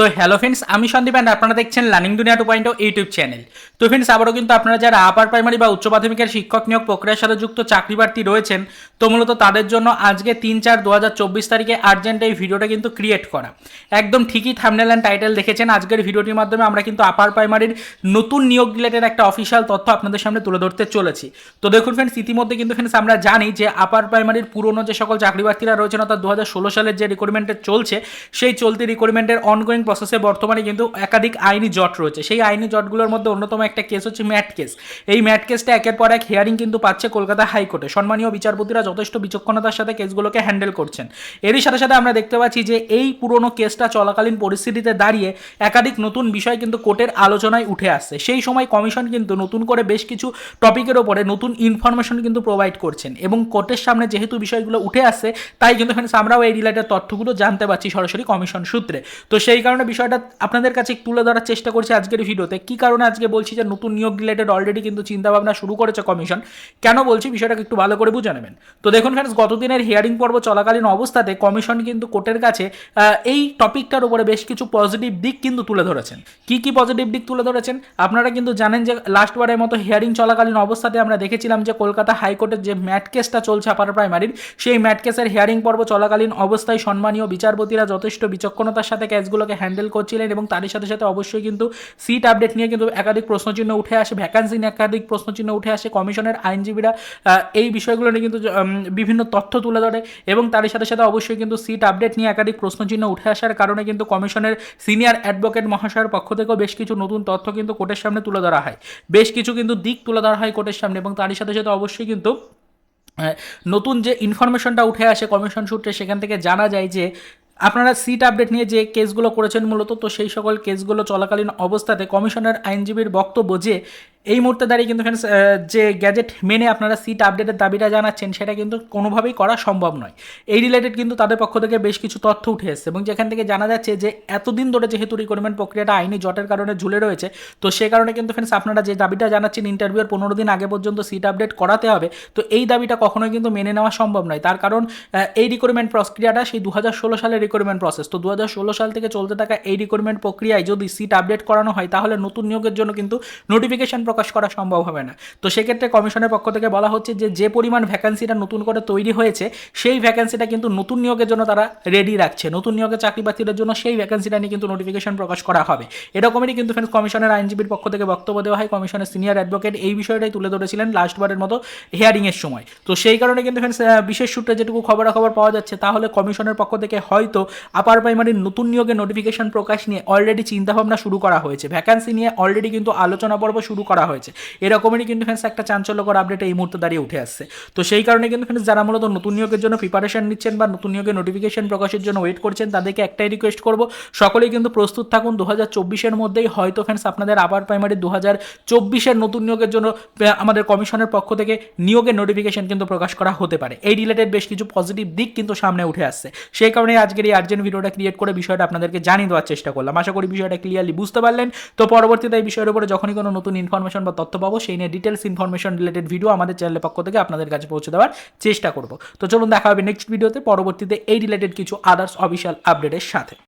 তো hello friends আমি Sandeep and আপনারা দেখছেন learning Duniya two point YouTube channel তো ফ্রেন্ডস আবারও কিন্তু আপনারা যারা আপার প্রাইমারি বা উচ্চ মাধ্যমিকের শিক্ষক নিয়োগ প্রক্রিয়ার সাথে যুক্ত চাকরি প্রার্থী রয়েছেন, তো মূলত তাদের জন্য আজকে তিন চার দু হাজার চব্বিশ তারিখে আর্জেন্ট এই ভিডিওটা কিন্তু ক্রিয়েট করা। একদম ঠিকই থামনেল অ্যান্ড টাইটেল দেখেছেন, আজকের ভিডিওটির মাধ্যমে আমরা কিন্তু আপার প্রাইমারির নতুন নিয়োগ রিলেটেড একটা অফিসিয়াল তথ্য আপনাদের সামনে তুলে ধরতে চলেছি। তো দেখুন ফ্রেন্ডস ইতিমধ্যে কিন্তু ফ্রেন্ডস আমরা জানি যে আপার প্রাইমারির পুরনো যে সকল চাকরি প্রার্থীরা রয়েছেন, অর্থাৎ দু হাজার ষোলো সালের যে রিক্রুটমেন্টের চলছে, সেই চলতি রিক্রুটমেন্টের অনগোয়িং প্রসেসে বর্তমানে কিন্তু একাধিক আইনি জট রয়েছে। সেই আইনি জটগুলোর মধ্যে অন্যতম একটা কেস হচ্ছে ম্যাট কেস এই ম্যাট কেসটা একের পর এক হিয়ারিং কিন্তু পাচ্ছে কলকাতা হাইকোর্টে। সম্মানীয় বিচারপতিরা যথেষ্ট বিচক্ষণতার সাথে কেসগুলোকে হ্যান্ডেল করছেন। এরই সাথে সাথে আমরা দেখতে পাচ্ছি যে এই পুরনো কেসটা চলাকালীন পরিস্থিতিতে দাঁড়িয়ে একাধিক নতুন বিষয় কিন্তু কোর্টের আলোচনায় উঠে আসছে। সেই সময় কমিশন কিন্তু নতুন করে বেশ কিছু টপিকের ওপরে নতুন ইনফরমেশন কিন্তু প্রোভাইড করছেন এবং কোর্টের সামনে যেহেতু বিষয়গুলো উঠে আসছে, তাই কিন্তু ফ্রেন্ডস আমরাও এই রিলেটেড তথ্যগুলো জানতে পারছি সরাসরি কমিশন সূত্রে। তো সেই কারণে বিষয়টা আপনাদের কাছে তুলে ধরার চেষ্টা করছি আজকের ভিডিওতে। কি কারণে আজকে বলছি যে নতুন নিয়োগ রিলেটেড অলরেডি কিন্তু চিন্তাভাবনা শুরু করেছে কমিশন কেন বলছি? বিষয়টাকে একটু ভালো করে বুঝে নেবেন। তো দেখুন ফ্রেন্ডস গতদিনের হিয়ারিং পর্ব চলাকালীন অবস্থাতে কমিশন কিন্তু কোর্টের কাছে এই টপিকটার উপরে বেশ কিছু পজিটিভ দিক কিন্তু তুলে ধরেছেন। কি কি পজিটিভ দিক তুলে ধরেছেন? আপনারা কিন্তু জানেন যে লাস্ট বারের মতো হিয়ারিং চলাকালীন অবস্থাতে আমরা দেখেছিলাম যে কলকাতা হাইকোর্টের যে ম্যাট কেসটা চলছে আপার প্রাইমারির সেই ম্যাট কেসের হিয়ারিং পর্ব চলাকালীন অবস্থায় সম্মানীয় বিচারপতিরা যথেষ্ট বিচক্ষণতার সাথে কেসগুলোকে হ্যান্ডেল করছিলেন এবং তারই সাথে সাথে অবশ্যই কিন্তু সিট আপডেট নিয়ে কিন্তু একাধিক প্রশ্নচিহ্ন উঠে আসে ভ্যাকান্সি নিয়ে একাধিক প্রশ্নচিহ্ন উঠে আসে, কমিশনের আইনজীবীরা এই বিষয়গুলো নিয়ে কিন্তু বিভিন্ন তথ্য তুলে ধরে এবং তারই সাথে সাথে অবশ্যই কিন্তু সিট আপডেট নিয়ে একাধিক প্রশ্নচিহ্ন উঠে আসার কারণে কিন্তু কমিশনের সিনিয়র অ্যাডভোকেট মহাশয়ের পক্ষ থেকেও বেশ কিছু নতুন তথ্য কিন্তু কোর্টের সামনে তুলে ধরা হয়। বেশ কিছু কিন্তু দিক তুলে ধরা হয় কোর্টের সামনে এবং তারই সাথে সাথে অবশ্যই কিন্তু নতুন যে ইনফরমেশনটা উঠে আসে কমিশন সূত্রে সেখান থেকে জানা যায় যে আপনারা সিট আপডেট নিয়ে যে কেসগুলো করেছেন মূলত, তো সেই সকল কেসগুলো চলাকালীন অবস্থাতে কমিশনের আইনজীবীর বক্তব্য যে এই মুহূর্তে দাঁড়িয়ে কিন্তু আহ, যে গ্যাজেট মেনে আপনারা সিট আপডেটের দাবিটা জানাচ্ছেন সেটা কিন্তু কোনোভাবেই করা সম্ভব নয়। এই রিলেটেড কিন্তু তাদের পক্ষ থেকে বেশ কিছু তথ্য উঠে এসেছে এবং যেখান থেকে জানা যাচ্ছে যে এতদিন ধরে যেহেতু রিক্রুটমেন্ট প্রক্রিয়াটা আইনি জটের কারণে ঝুলে রয়েছে তো সে কারণে কিন্তু ফ্রেন্ডস আপনারা যে দাবিটা জানাচ্ছেন ইন্টারভিউর পনেরো দিন আগে পর্যন্ত সিট আপডেট করাতে হবে তো এই দাবিটা কখনোই কিন্তু মেনে নেওয়া সম্ভব নয়। তার কারণ এই রিক্রুটমেন্ট প্রক্রিয়াটা সেই দু হাজার ষোলো সালের রিক্রুটমেন্ট প্রসেস তো দু হাজার ষোলো সাল থেকে চলতে থাকা এই রিক্রুটমেন্ট প্রক্রিয়ায় যদি সিট আপডেট করানো হয় তাহলে নতুন নিয়োগের জন্য কিন্তু নোটিফিকেশন প্রকাশ করা সম্ভব হবে না। তো সেক্ষেত্রে কমিশনের পক্ষ থেকে বলা হচ্ছে যে যে পরিমাণ ভ্যাকান্সিটা নতুন করে তৈরি হয়েছে, সেই ভ্যাকান্সিটা কিন্তু নতুন নিয়োগের জন্য তারা রেডি রাখছে। নতুন নিয়োগের চাকরি প্রার্থীদের জন্য সেই ভ্যাকান্সিটা নিয়ে কিন্তু নোটিফিকেশন প্রকাশ করা হবে। এরকমই কিন্তু ফ্রেন্ডস কমিশনের আইনজীবীর পক্ষ থেকে বক্তব্য দেওয়া হয়। কমিশনের সিনিয়র অ্যাডভোকেট এই বিষয়টাই তুলে ধরেছিলেন লাস্টবারের মতো হিয়ারিংয়ের সময়। তো সেই কারণে কিন্তু ফ্রেন্ডস বিশেষ সূত্রে যেটুকু খবরাখবর পাওয়া যাচ্ছে, তাহলে কমিশনের পক্ষ থেকে হয়তো আপার প্রাইমারির নতুন নিয়োগের নোটিফিকেশন প্রকাশ নিয়ে অলরেডি চিন্তাভাবনা শুরু করা হয়েছে। ভ্যাকান্সি নিয়ে অলরেডি কিন্তু আলোচনা পর্ব শুরু করা হয়েছে। এরকমই কিন্তু ফ্রেন্ডস একটা চাঞ্চল্যকর আপডেট এই মুহূর্তে দাঁড়িয়ে উঠে আসছে। তো সেই কারণে কিন্তু ফ্রেন্ডস যারা মূলত নতুন নিয়োগের জন্য প্রিপারেশন নিচ্ছেন বা নতুন নিয়োগের নোটিফিকেশন প্রকাশের জন্য ওয়েট করছেন, তাদেরকে একটাই রিকোয়েস্ট করব, সকলেই কিন্তু প্রস্তুত থাকুন দু হাজার চব্বিশের মধ্যেই। হয়তো ফ্রেন্ডস আপনাদের আবার প্রাইমারি দু হাজার চব্বিশের নতুন নিয়োগের জন্য আমাদের কমিশনের পক্ষ থেকে নিয়োগের নোটিফিকেশন কিন্তু প্রকাশ করা হতে পারে। এই রিলেটেড বেশ কিছু পজিটিভ দিক কিন্তু সামনে উঠে আসছে। সেই কারণে আজকের এই আর্জেন্ট ভিডিওটা ক্রিয়েট করে বিষয়টা আপনাদেরকে জানিয়ে দেওয়ার চেষ্টা করলাম। আশা করি বিষয়টা ক্লিয়ারলি বুঝতে পারলেন। তো পরবর্তীতে এই বিষয়ের উপরে যখনই কোনো নতুন ইনফরমেশন বা তথ্য পাবো, সেই নিয়ে ডিটেলস ইনফরমেশন রিলেটেড ভিডিও আমাদের চ্যানেলের পক্ষ থেকে আপনাদের কাছে পৌঁছে দেওয়ার চেষ্টা করব। তো চলুন দেখা হবে নেক্সট ভিডিওতে পরবর্তীতে এই রিলেটেড কিছু আদার্স অফিসিয়াল আপডেটের সাথে।